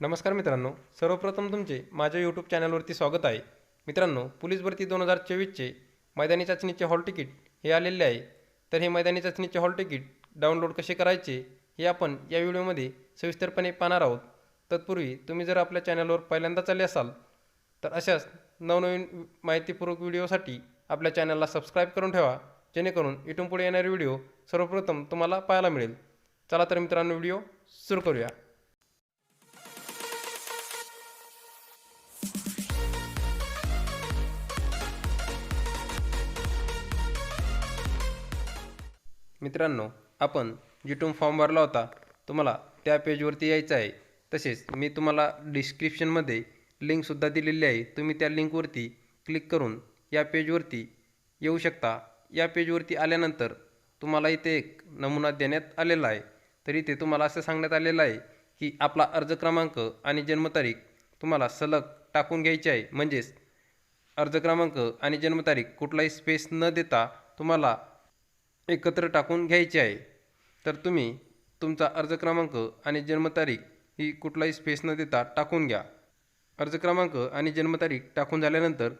नमस्कार मित्रांनो सर्वप्रथम तुमचे माझ्या यूट्यूब चॅनलवरती स्वागत आहे. मित्रांनो पोलीस भरती दोन हजार चोवीसचे मैदानी चाचणीचे हॉल तिकीट हे आलेले आहे. तर हे मैदानी चाचणीचे हॉल तिकीट डाउनलोड कसे करायचे हे आपण या व्हिडिओमध्ये सविस्तरपणे पाहणार आहोत. तत्पूर्वी तुम्ही जर आपल्या चॅनलवर पहिल्यांदाच आले असाल तर अशाच नवनवीन माहितीपूर्वक व्हिडिओसाठी आपल्या चॅनलला सबस्क्राईब करून ठेवा जेणेकरून इथून पुढे येणारे व्हिडिओ सर्वप्रथम तुम्हाला पाहायला मिळेल. चला तर मित्रांनो व्हिडिओ सुरू करूया. मित्रांनो आपण जिथून फॉर्म भरला होता तुम्हाला त्या पेजवरती यायचं आहे. तसेच मी तुम्हाला डिस्क्रिप्शनमध्ये लिंकसुद्धा दिलेली आहे. तुम्ही त्या लिंकवरती क्लिक करून या पेजवरती येऊ शकता. या पेजवरती आल्यानंतर तुम्हाला इथे एक नमुना देण्यात आलेला आहे. तर इथे तुम्हाला असं सांगण्यात आलेलं आहे की आपला अर्ज क्रमांक आणि जन्मतारीख तुम्हाला सलग टाकून घ्यायची आहे. म्हणजेच अर्ज क्रमांक आणि जन्मतारीख कुठलाही स्पेस न देता तुम्हाला एकत्र टाकून घ्यायची आहे. तर तुम्ही तुमचा अर्ज क्रमांक आणि जन्मतारीख ही कुठलाही स्पेस न देता टाकून घ्या. अर्ज क्रमांक आणि जन्मतारीख टाकून झाल्यानंतर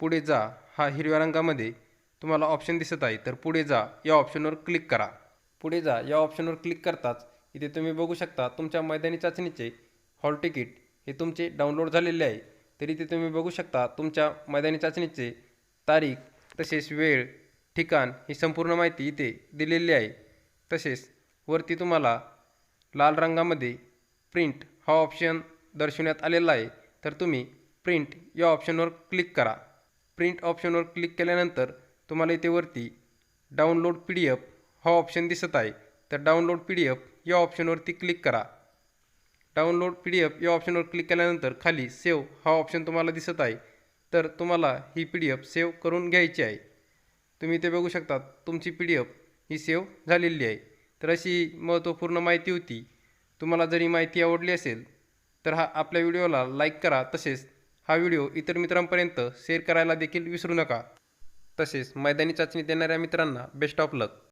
पुढे जा. हा हिरव्या रंगामध्ये तुम्हाला ऑप्शन दिसत आहे. तर पुढे जा. या ऑप्शनवर क्लिक करा. पुढे जा. या ऑप्शनवर क्लिक करताच इथे तुम्ही बघू शकता तुमच्या मैदानी चाचणीचे हॉल तिकीट हे तुमचे डाउनलोड झालेले आहे. तर इथे तुम्ही बघू शकता तुमच्या मैदानी चाचणीचे तारीख तसेच वेळ ठिकाण ही संपूर्ण माहिती इथे दिलेली आहे. तसेच वरती तुम्हाला लाल रंगामध्ये प्रिंट हा ऑप्शन दर्शवण्यात आलेला आहे. तर तुम्ही प्रिंट या ऑप्शनवर क्लिक करा. प्रिंट ऑप्शनवर क्लिक केल्यानंतर तुम्हाला इथे वरती डाउनलोड पी डी एफ हा ऑप्शन दिसत आहे. तर डाउनलोड पी डी एफ या ऑप्शनवरती क्लिक करा. डाउनलोड पी डी एफ या ऑप्शनवर क्लिक केल्यानंतर खाली सेव्ह हा ऑप्शन तुम्हाला दिसत आहे. तर तुम्हाला ही पी डी एफ सेव्ह करून घ्यायची आहे. तुम्ही ते बघू शकता. तुमची पी डी एफ ही सेव्ह झालेली आहे. तर अशी महत्त्वपूर्ण माहिती होती. तुम्हाला जर ही माहिती आवडली असेल तर हा आपल्या व्हिडिओला लाईक करा. तसेच हा व्हिडिओ इतर मित्रांपर्यंत शेअर करायला देखील विसरू नका. तसेच मैदानी चाचणी देणाऱ्या मित्रांना बेस्ट ऑफ लक.